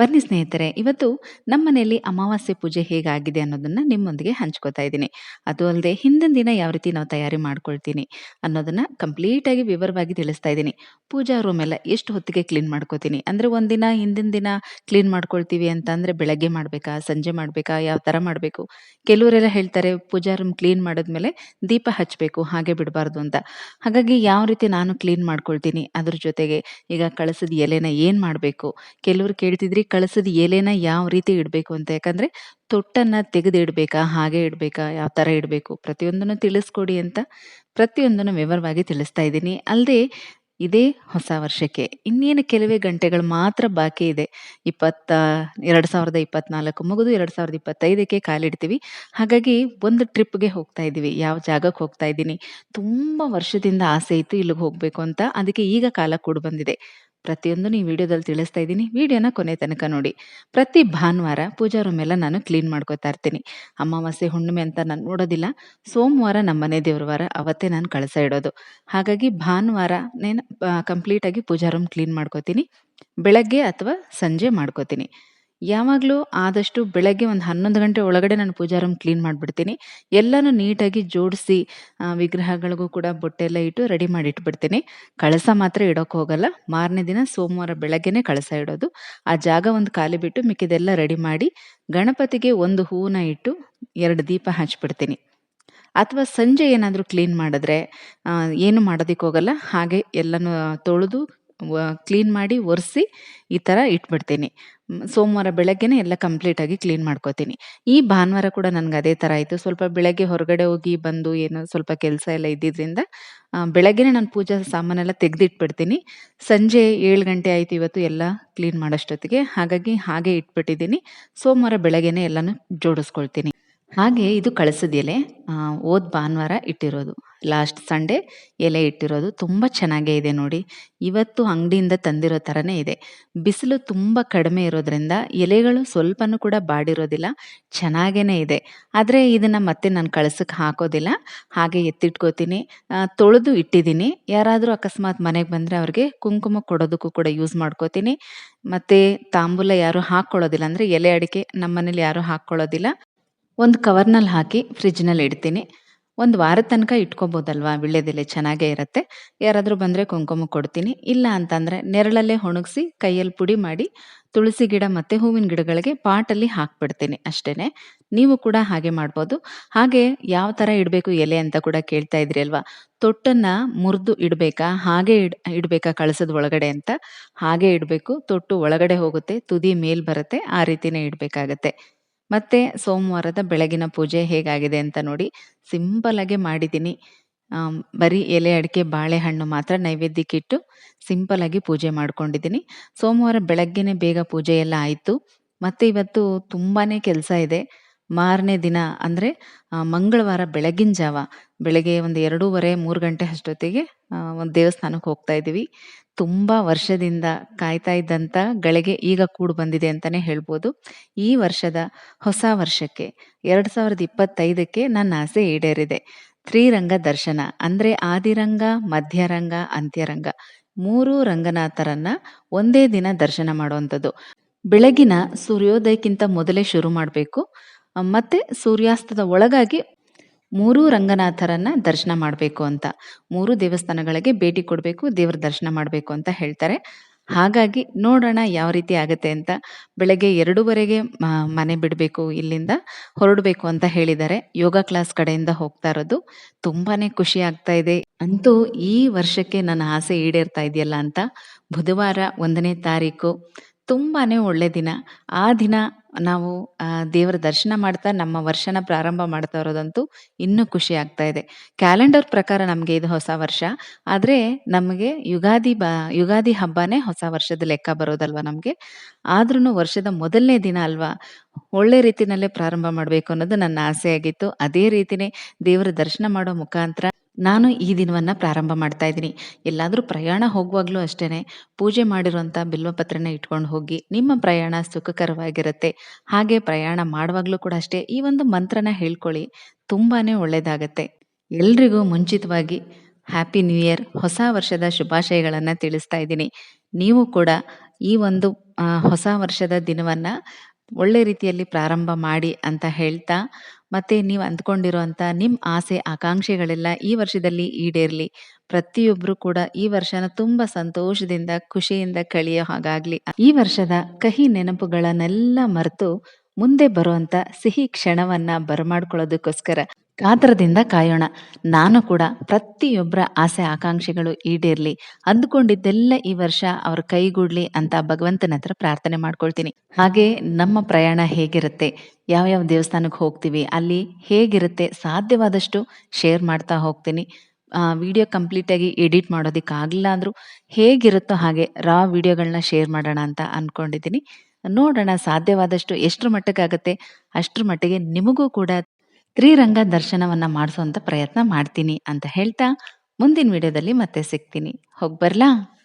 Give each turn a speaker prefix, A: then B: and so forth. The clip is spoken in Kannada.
A: ಬನ್ನಿ ಸ್ನೇಹಿತರೆ, ಇವತ್ತು ನಮ್ಮ ಮನೆಯಲ್ಲಿ ಅಮಾವಾಸ್ಯೆ ಪೂಜೆ ಹೇಗಾಗಿದೆ ಅನ್ನೋದನ್ನ ನಿಮ್ಮೊಂದಿಗೆ ಹಂಚ್ಕೋತಾ ಇದ್ದೀನಿ. ಅದು ಅಲ್ಲದೆ ಹಿಂದಿನ ದಿನ ಯಾವ ರೀತಿ ನಾವು ತಯಾರಿ ಮಾಡ್ಕೊಳ್ತೀನಿ ಅನ್ನೋದನ್ನ ಕಂಪ್ಲೀಟ್ ಆಗಿ ವಿವರವಾಗಿ ತಿಳಿಸ್ತಾ ಇದ್ದೀನಿ. ಪೂಜಾ ರೂಮ್ ಎಲ್ಲ ಎಷ್ಟು ಹೊತ್ತಿಗೆ ಕ್ಲೀನ್ ಮಾಡ್ಕೋತೀನಿ? ಅಂದ್ರೆ ಒಂದಿನ ಹಿಂದಿನ ದಿನ ಕ್ಲೀನ್ ಮಾಡ್ಕೊಳ್ತೀವಿ ಅಂತ ಅಂದ್ರೆ ಬೆಳಗ್ಗೆ ಮಾಡಬೇಕಾ, ಸಂಜೆ ಮಾಡಬೇಕಾ, ಯಾವ ತರ ಮಾಡಬೇಕು? ಕೆಲವರೆಲ್ಲ ಹೇಳ್ತಾರೆ, ಪೂಜಾ ರೂಮ್ ಕ್ಲೀನ್ ಮಾಡಿದ್ಮೇಲೆ ದೀಪ ಹಚ್ಚಬೇಕು ಹಾಗೆ ಬಿಡಬಾರ್ದು ಅಂತ. ಹಾಗಾಗಿ ಯಾವ ರೀತಿ ನಾನು ಕ್ಲೀನ್ ಮಾಡ್ಕೊಳ್ತೀನಿ ಅದ್ರ ಜೊತೆಗೆ ಈಗ ಕಳಸದ ಎಲೆನ ಏನು ಮಾಡಬೇಕು? ಕೆಲವರು ಕೇಳ್ತಿದ್ರಿ ಕಳಿಸಿದ ಎಲೆನ ಯಾವ ರೀತಿ ಇಡಬೇಕು ಅಂತ? ಯಾಕಂದ್ರೆ ತೊಟ್ಟನ್ನ ತೆಗೆದು ಇಡಬೇಕಾ ಹಾಗೆ ಇಡಬೇಕಾ? ಯಾವ ತರ ಇಡಬೇಕು? ಪ್ರತಿಯೊಂದನ್ನು ತಿಳಿಸ್ಕೊಡಿ ಅಂತ ಪ್ರತಿಯೊಂದನ್ನು ವಿವರವಾಗಿ ತಿಳಿಸ್ತಾ ಇದ್ದೀನಿ. ಅಲ್ಲದೆ ಇದೇ ಹೊಸ ವರ್ಷಕ್ಕೆ ಇನ್ನೇನು ಕೆಲವೇ ಗಂಟೆಗಳು ಮಾತ್ರ ಬಾಕಿ ಇದೆ. ಇಪ್ಪತ್ತ, ಎರಡು ಸಾವಿರದ ಇಪ್ಪತ್ನಾಲ್ಕು ಮುಗಿದು ಎರಡು ಸಾವಿರದ ಇಪ್ಪತ್ತೈದಕ್ಕೆ ಕಾಲಿಡ್ತೀವಿ. ಹಾಗಾಗಿ ಒಂದು ಟ್ರಿಪ್ಗೆ ಹೋಗ್ತಾ ಇದ್ದೀವಿ. ಯಾವ ಜಾಗಕ್ಕೆ ಹೋಗ್ತಾ ಇದ್ದೀನಿ? ತುಂಬ ವರ್ಷದಿಂದ ಆಸೆ ಇತ್ತು ಇಲ್ಲಿಗೆ ಹೋಗಬೇಕು ಅಂತ. ಅದಕ್ಕೆ ಈಗ ಕಾಲ ಕೂಡ ಬಂದಿದೆ. ಪ್ರತಿಯೊಂದು ಈ ವಿಡಿಯೋದಲ್ಲಿ ತಿಳಿಸ್ತಾ ಇದ್ದೀನಿ. ವಿಡಿಯೋನ ಕೊನೆ ತನಕ ನೋಡಿ. ಪ್ರತಿ ಭಾನುವಾರ ಪೂಜಾ ರೂಮ್ ಎಲ್ಲ ನಾನು ಕ್ಲೀನ್ ಮಾಡ್ಕೋತಾ ಇರ್ತೀನಿ. ಅಮಾವಾಸ್ಯೆ ಹುಣ್ಣಿಮೆ ಅಂತ ನಾನು ನೋಡೋದಿಲ್ಲ. ಸೋಮವಾರ ನಮ್ಮ ಮನೆ ದೇವ್ರ ವಾರ. ಅವತ್ತೇ ನಾನು ಕಳಸ ಇಡೋದು. ಹಾಗಾಗಿ ಭಾನುವಾರ ನೇನು ಕಂಪ್ಲೀಟಾಗಿ ಪೂಜಾ ರೂಮ್ ಕ್ಲೀನ್ ಮಾಡ್ಕೋತೀನಿ. ಬೆಳಗ್ಗೆ ಅಥವಾ ಸಂಜೆ ಮಾಡ್ಕೋತೀನಿ. ಯಾವಾಗಲೂ ಆದಷ್ಟು ಬೆಳಗ್ಗೆ ಒಂದು ಹನ್ನೊಂದು ಗಂಟೆ ಒಳಗಡೆ ನಾನು ಪೂಜಾ ರೂಮ್ ಕ್ಲೀನ್ ಮಾಡಿಬಿಡ್ತೀನಿ. ಎಲ್ಲನೂ ನೀಟಾಗಿ ಜೋಡಿಸಿ ವಿಗ್ರಹಗಳಿಗೂ ಕೂಡ ಬೊಟ್ಟೆಲ್ಲ ಇಟ್ಟು ರೆಡಿ ಮಾಡಿ ಇಟ್ಬಿಡ್ತೀನಿ ಕಳಸ ಮಾತ್ರ ಇಡೋಕೆ ಹೋಗಲ್ಲ. ಮಾರನೇ ದಿನ ಸೋಮವಾರ ಬೆಳಗ್ಗೆನೇ ಕಳಸ ಇಡೋದು. ಆ ಜಾಗ ಒಂದು ಖಾಲಿ ಬಿಟ್ಟು ಮಿಕ್ಕಿದೆಲ್ಲ ರೆಡಿ ಮಾಡಿ ಗಣಪತಿಗೆ ಒಂದು ಹೂವನ್ನ ಇಟ್ಟು ಎರಡು ದೀಪ ಹಚ್ಬಿಡ್ತೀನಿ. ಅಥವಾ ಸಂಜೆ ಏನಾದರೂ ಕ್ಲೀನ್ ಮಾಡಿದ್ರೆ ಏನು ಮಾಡೋದಕ್ಕೆ ಹೋಗಲ್ಲ ಹಾಗೆ ಎಲ್ಲನೂ ತೊಳೆದು ಕ್ಲೀನ್ ಮಾಡಿ ಒರೆಸಿ ಈ ಥರ ಇಟ್ಬಿಡ್ತೀನಿ. ಸೋಮವಾರ ಬೆಳಗ್ಗೆನೆ ಎಲ್ಲ ಕಂಪ್ಲೀಟಾಗಿ ಕ್ಲೀನ್ ಮಾಡ್ಕೋತೀನಿ. ಈ ಭಾನುವಾರ ಕೂಡ ನನಗೆ ಅದೇ ಥರ ಆಯಿತು. ಸ್ವಲ್ಪ ಬೆಳಗ್ಗೆ ಹೊರಗಡೆ ಹೋಗಿ ಬಂದು ಏನೋ ಸ್ವಲ್ಪ ಕೆಲಸ ಎಲ್ಲ ಇದ್ದಿದ್ದರಿಂದ ಬೆಳಗ್ಗೆನೆ ನಾನು ಪೂಜಾ ಸಾಮಾನೆಲ್ಲ ತೆಗೆದಿಟ್ಬಿಡ್ತೀನಿ. ಸಂಜೆ ಏಳು ಗಂಟೆ ಆಯಿತು ಇವತ್ತು ಎಲ್ಲ ಕ್ಲೀನ್ ಮಾಡೋಷ್ಟೊತ್ತಿಗೆ. ಹಾಗಾಗಿ ಹಾಗೆ ಇಟ್ಬಿಟ್ಟಿದ್ದೀನಿ. ಸೋಮವಾರ ಬೆಳಗ್ಗೆನೆ ಎಲ್ಲನೂ ಜೋಡಿಸ್ಕೊಳ್ತೀನಿ. ಹಾಗೆ ಇದು ಕಳಸದ ಎಲೆ ಓದ್ ಭಾನುವಾರ ಇಟ್ಟಿರೋದು. ಲಾಸ್ಟ್ ಸಂಡೇ ಎಲೆ ಇಟ್ಟಿರೋದು ತುಂಬ ಚೆನ್ನಾಗೇ ಇದೆ ನೋಡಿ. ಇವತ್ತು ಅಂಗಡಿಯಿಂದ ತಂದಿರೋ ಥರನೇ ಇದೆ. ಬಿಸಿಲು ತುಂಬ ಕಡಿಮೆ ಇರೋದ್ರಿಂದ ಎಲೆಗಳು ಸ್ವಲ್ಪನೂ ಕೂಡ ಬಾಡಿರೋದಿಲ್ಲ ಚೆನ್ನಾಗೇ ಇದೆ. ಆದರೆ ಇದನ್ನು ಮತ್ತೆ ನಾನು ಕಳ್ಸಕ್ಕೆ ಹಾಕೋದಿಲ್ಲ. ಹಾಗೆ ಎತ್ತಿಟ್ಕೋತೀನಿ. ತೊಳೆದು ಇಟ್ಟಿದ್ದೀನಿ. ಯಾರಾದರೂ ಅಕಸ್ಮಾತ್ ಮನೆಗೆ ಬಂದರೆ ಅವ್ರಿಗೆ ಕುಂಕುಮ ಕೊಡೋದಕ್ಕೂ ಕೂಡ ಯೂಸ್ ಮಾಡ್ಕೋತೀನಿ. ಮತ್ತು ತಾಂಬೂಲ ಯಾರೂ ಹಾಕ್ಕೊಳ್ಳೋದಿಲ್ಲ ಅಂದರೆ ಎಲೆ ಅಡಿಕೆ ನಮ್ಮ ಮನೇಲಿ ಯಾರೂ ಹಾಕ್ಕೊಳ್ಳೋದಿಲ್ಲ ಒಂದು ಕವರ್ನಲ್ಲಿ ಹಾಕಿ ಫ್ರಿಜ್ನಲ್ಲಿ ಇಡ್ತೀನಿ. ಒಂದು ವಾರದ ತನಕ ಇಟ್ಕೋಬೋದಲ್ವಾ? ವಿಳ್ಯದೆಲೆ ಚೆನ್ನಾಗೇ ಇರುತ್ತೆ. ಯಾರಾದರೂ ಬಂದರೆ ಕುಂಕುಮ ಕೊಡ್ತೀನಿ. ಇಲ್ಲ ಅಂತಂದರೆ ನೆರಳಲ್ಲೇ ಒಣಗಿಸಿ ಕೈಯಲ್ಲಿ ಪುಡಿ ಮಾಡಿ ತುಳಸಿ ಗಿಡ ಮತ್ತು ಹೂವಿನ ಗಿಡಗಳಿಗೆ ಪಾಟಲ್ಲಿ ಹಾಕ್ಬಿಡ್ತೀನಿ ಅಷ್ಟೇ ನೀವು ಕೂಡ ಹಾಗೆ ಮಾಡ್ಬೋದು. ಹಾಗೆ ಯಾವ ಥರ ಇಡಬೇಕು ಎಲೆ ಅಂತ ಕೂಡ ಕೇಳ್ತಾ ಇದ್ರಿ ಅಲ್ವಾ? ತೊಟ್ಟನ್ನು ಮುರಿದು ಇಡಬೇಕಾ? ಹಾಗೆ ಇಡ್, ಇಡಬೇಕಾ ಕಳಸದ ಒಳಗಡೆ ಅಂತ? ಹಾಗೆ ಇಡಬೇಕು. ತೊಟ್ಟು ಒಳಗಡೆ ಹೋಗುತ್ತೆ, ತುದಿ ಮೇಲ್ ಬರುತ್ತೆ, ಆ ರೀತಿನೇ ಇಡಬೇಕಾಗತ್ತೆ. ಮತ್ತೆ ಸೋಮವಾರದ ಬೆಳಗಿನ ಪೂಜೆ ಹೇಗಾಗಿದೆ ಅಂತ ನೋಡಿ ಸಿಂಪಲ್ ಆಗಿ ಮಾಡಿದ್ದೀನಿ. ಬರೀ ಎಲೆ, ಅಡಿಕೆ, ಬಾಳೆಹಣ್ಣು ಮಾತ್ರ ನೈವೇದ್ಯಕ್ಕಿಟ್ಟು ಸಿಂಪಲ್ ಆಗಿ ಪೂಜೆ ಮಾಡ್ಕೊಂಡಿದ್ದೀನಿ. ಸೋಮವಾರ ಬೆಳಗ್ಗೆನೆ ಬೇಗ ಪೂಜೆ ಎಲ್ಲ ಆಯಿತು. ಮತ್ತೆ ಇವತ್ತು ತುಂಬಾನೇ ಕೆಲಸ ಇದೆ. ಮಾರನೇ ದಿನ ಅಂದರೆ ಮಂಗಳವಾರ ಬೆಳಗಿನ ಜಾವ ಬೆಳಗ್ಗೆ ಒಂದು ಎರಡೂವರೆ, ಮೂರು ಗಂಟೆ ಅಷ್ಟೊತ್ತಿಗೆ ಒಂದು ದೇವಸ್ಥಾನಕ್ಕೆ ಹೋಗ್ತಾ ಇದ್ದೀವಿ. ತುಂಬ ವರ್ಷದಿಂದ ಕಾಯ್ತಾ ಇದ್ದಂಥ ಗಳಿಗೆ ಈಗ ಕೂಡು ಬಂದಿದೆ ಅಂತಲೇ ಹೇಳ್ಬೋದು. ಈ ವರ್ಷದ ಹೊಸ ವರ್ಷಕ್ಕೆ, ಎರಡು ಸಾವಿರದ ಇಪ್ಪತ್ತೈದಕ್ಕೆ ನನ್ನ ಆಸೆ ಈಡೇರಿದೆ. ತ್ರಿರಂಗ ದರ್ಶನ, ಅಂದರೆ ಆದಿರಂಗ, ಮಧ್ಯರಂಗ, ಅಂತ್ಯರಂಗ. ಮೂರು ರಂಗನಾಥರನ್ನ ಒಂದೇ ದಿನ ದರ್ಶನ ಮಾಡುವಂಥದ್ದು. ಬೆಳಗಿನ ಸೂರ್ಯೋದಯಕ್ಕಿಂತ ಮೊದಲೇ ಶುರು ಮಾಡಬೇಕು. ಮತ್ತೆ ಸೂರ್ಯಾಸ್ತದ ಒಳಗಾಗಿ ಮೂರೂ ರಂಗನಾಥರನ್ನ ದರ್ಶನ ಮಾಡಬೇಕು ಅಂತ. ಮೂರು ದೇವಸ್ಥಾನಗಳಿಗೆ ಭೇಟಿ ಕೊಡಬೇಕು, ದೇವರ ದರ್ಶನ ಮಾಡಬೇಕು ಅಂತ ಹೇಳ್ತಾರೆ. ಹಾಗಾಗಿ ನೋಡೋಣ ಯಾವ ರೀತಿ ಆಗುತ್ತೆ ಅಂತ. ಬೆಳಗ್ಗೆ ಎರಡೂವರೆಗೆ ಮನೆ ಬಿಡಬೇಕು, ಇಲ್ಲಿಂದ ಹೊರಡಬೇಕು ಅಂತ ಹೇಳಿದ್ದಾರೆ. ಯೋಗ ಕ್ಲಾಸ್ ಕಡೆಯಿಂದ ಹೋಗ್ತಾ ಇರೋದು. ತುಂಬಾನೇ ಖುಷಿ ಆಗ್ತಾ ಇದೆ. ಅಂತೂ ಈ ವರ್ಷಕ್ಕೆ ನನ್ನ ಆಸೆ ಈಡೇರ್ತಾ ಇದೆಯಲ್ಲ ಅಂತ ಬುಧವಾರ ಒಂದನೇ ತಾರೀಕು ತುಂಬಾನೇ ಒಳ್ಳೆ ದಿನ. ಆ ದಿನ ನಾವು ದೇವರ ದರ್ಶನ ಮಾಡ್ತಾ, ನಮ್ಮ ವರ್ಷನ ಪ್ರಾರಂಭ ಮಾಡ್ತಾ ಇರೋದಂತೂ ಇನ್ನೂ ಖುಷಿ ಆಗ್ತಾ ಇದೆ. ಕ್ಯಾಲೆಂಡರ್ ಪ್ರಕಾರ ನಮಗೆ ಇದು ಹೊಸ ವರ್ಷ. ಆದರೆ ನಮಗೆ ಯುಗಾದಿ ಬ, ಯುಗಾದಿ ಹಬ್ಬನೇ ಹೊಸ ವರ್ಷದ ಲೆಕ್ಕ ಬರೋದಲ್ವಾ ನಮಗೆ? ಆದ್ರೂ ವರ್ಷದ ಮೊದಲನೇ ದಿನ ಅಲ್ವಾ? ಒಳ್ಳೆ ರೀತಿನಲ್ಲೇ ಪ್ರಾರಂಭ ಮಾಡಬೇಕು ಅನ್ನೋದು ನನ್ನ ಆಸೆ ಆಗಿತ್ತು ಅದೇ ರೀತಿನೇ ದೇವರ ದರ್ಶನ ಮಾಡೋ ಮುಖಾಂತರ ನಾನು ಈ ದಿನವನ್ನ ಪ್ರಾರಂಭ ಮಾಡ್ತಾ ಇದ್ದೀನಿ. ಎಲ್ಲಾದರೂ ಪ್ರಯಾಣ ಹೋಗುವಾಗಲೂ ಅಷ್ಟೇ ಪೂಜೆ ಮಾಡಿರುವಂಥ ಬಿಲ್ವಪತ್ರನ ಇಟ್ಕೊಂಡು ಹೋಗಿ ನಿಮ್ಮ ಪ್ರಯಾಣ ಸುಖಕರವಾಗಿರುತ್ತೆ. ಹಾಗೆ ಪ್ರಯಾಣ ಮಾಡುವಾಗಲೂ ಕೂಡ ಅಷ್ಟೇ, ಈ ಒಂದು ಮಂತ್ರನ ಹೇಳ್ಕೊಳ್ಳಿ ತುಂಬಾ ಒಳ್ಳೆಯದಾಗತ್ತೆ ಎಲ್ರಿಗೂ ಮುಂಚಿತವಾಗಿ ಹ್ಯಾಪಿ ನ್ಯೂ ಇಯರ್ ಹೊಸ ವರ್ಷದ ಶುಭಾಶಯಗಳನ್ನು ತಿಳಿಸ್ತಾ ಇದ್ದೀನಿ. ನೀವು ಕೂಡ ಈ ಒಂದು ಹೊಸ ವರ್ಷದ ದಿನವನ್ನು ಒಳ್ಳೆ ರೀತಿಯಲ್ಲಿ ಪ್ರಾರಂಭ ಮಾಡಿ ಅಂತ ಹೇಳ್ತಾ ಮತ್ತೆ ನೀವು ಅಂದ್ಕೊಂಡಿರೋಂಥ ನಿಮ್ಮ ಆಸೆ, ಆಕಾಂಕ್ಷೆಗಳೆಲ್ಲ ಈ ವರ್ಷದಲ್ಲಿ ಈಡೇರಲಿ. ಪ್ರತಿಯೊಬ್ಬರು ಕೂಡ ಈ ವರ್ಷನ ತುಂಬ ಸಂತೋಷದಿಂದ, ಖುಷಿಯಿಂದ ಕಳೆಯೋ ಹಾಗಾಗ್ಲಿ. ಈ ವರ್ಷದ ಕಹಿ ನೆನಪುಗಳನ್ನೆಲ್ಲ ಮರೆತು ಮುಂದೆ ಬರುವಂತ ಸಿಹಿ ಕ್ಷಣವನ್ನ ಬರಮಾಡ್ಕೊಳ್ಳೋದಕ್ಕೋಸ್ಕರ ಕಾತರದಿಂದ ಕಾಯೋಣ. ನಾನು ಕೂಡ ಪ್ರತಿಯೊಬ್ಬರ ಆಸೆ ಆಕಾಂಕ್ಷೆಗಳು ಈಡೇರ್ಲಿ. ಅಂದುಕೊಂಡಿದ್ದೆಲ್ಲ ಈ ವರ್ಷ ಅವ್ರ ಕೈಗೂಡ್ಲಿ ಅಂತ ಭಗವಂತನ ಹತ್ರ ಪ್ರಾರ್ಥನೆ ಮಾಡ್ಕೊಳ್ತೀನಿ. ಹಾಗೆ ನಮ್ಮ ಪ್ರಯಾಣ ಹೇಗಿರುತ್ತೆ? ಯಾವ ಯಾವ ದೇವಸ್ಥಾನಕ್ಕೆ ಹೋಗ್ತೀವಿ? ಅಲ್ಲಿ ಹೇಗಿರುತ್ತೆ? ಸಾಧ್ಯವಾದಷ್ಟು ಶೇರ್ ಮಾಡ್ತಾ ಹೋಗ್ತೀನಿ. ವಿಡಿಯೋ ಕಂಪ್ಲೀಟಾಗಿ ಎಡಿಟ್ ಮಾಡೋದಕ್ಕಾಗಲಿಲ್ಲ ಅಂದರೂ ಹೇಗಿರುತ್ತೋ ಹಾಗೆ ರಾ ವಿಡಿಯೋಗಳನ್ನ ಶೇರ್ ಮಾಡೋಣ ಅಂತ ಅಂದ್ಕೊಂಡಿದ್ದೀನಿ ನೋಡೋಣ, ಸಾಧ್ಯವಾದಷ್ಟು ಎಷ್ಟರ ಮಟ್ಟಕ್ಕಾಗುತ್ತೆ? ಅಷ್ಟರ ಮಟ್ಟಿಗೆ ನಿಮಗೂ ಕೂಡ ತ್ರಿರಂಗ ದರ್ಶನವನ್ನ ಮಾಡಿಸೋವಂಥ ಪ್ರಯತ್ನ ಮಾಡ್ತೀನಿ ಅಂತ ಹೇಳ್ತಾ ಮುಂದಿನ ವಿಡಿಯೋದಲ್ಲಿ ಮತ್ತೆ ಸಿಗ್ತೀನಿ. ಹೋಗಿ ಬರ್ಲಾ?